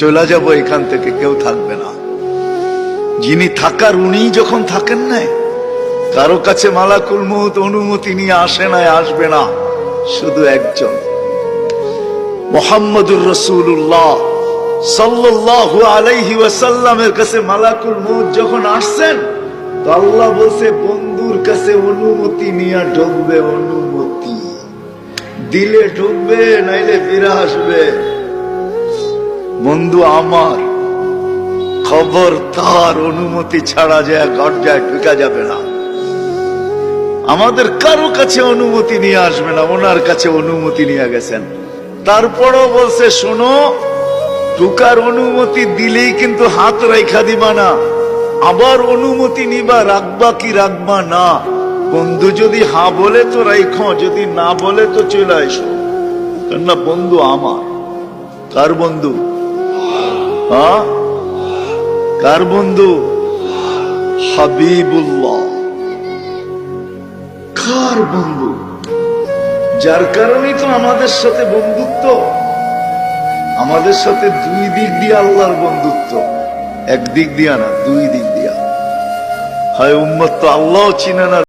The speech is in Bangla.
চলে যাব এখান থেকে, কেউ থাকবে না। যিনি থাকার উনি যখন থাকেন নাই কারও কাছে মালাকুল মৌত অনুমতি নিয়ে আসে নাই আসবে না, শুধু একজন। মোহাম্মদুর রসুল্লাহ আলাইহি ওয়াসাল্লামের কাছে মালাকুল মৌত যখন আসছেন আল্লাহ বলছে, বন্ধুর কাছে অনুমতি নিয়ে ঢুকবে অনুমতি। দিলে ঢুকবে নাইলে ফিরে আসবে। বন্ধু আমার, খবর তার অনুমতি ছাড়া যায় গর্জায় ঢুকা যাবে না। আমাদের কারও কাছে অনুমতি নিয়ে আসবে না, ওনার কাছে অনুমতি নিয়ে গেছেন। তারপরও বলছে, শোনো, ঢুকার অনুমতি দিলেই কিন্তু হাত রেখা দিবা না, আবার অনুমতি নিবা, রাখবা কি রাখবা না। বন্ধু যদি হা বলে তো রাইখো, যদি না বলে তো চলে এসো কেননা বন্ধু আমার, কার বন্ধু? কার বন্ধু? হাবিবুল্লাহ। কার বন্ধু? যার কারণেই তো আমাদের সাথে বন্ধুত্ব। আমাদের সাথে দুই দিক দিয়ে আল্লাহর বন্ধুত্ব। এক দিক দিয়া না, দুই দিক দিয়া। হয় উম্মত, তো আল্লাহ চিনে না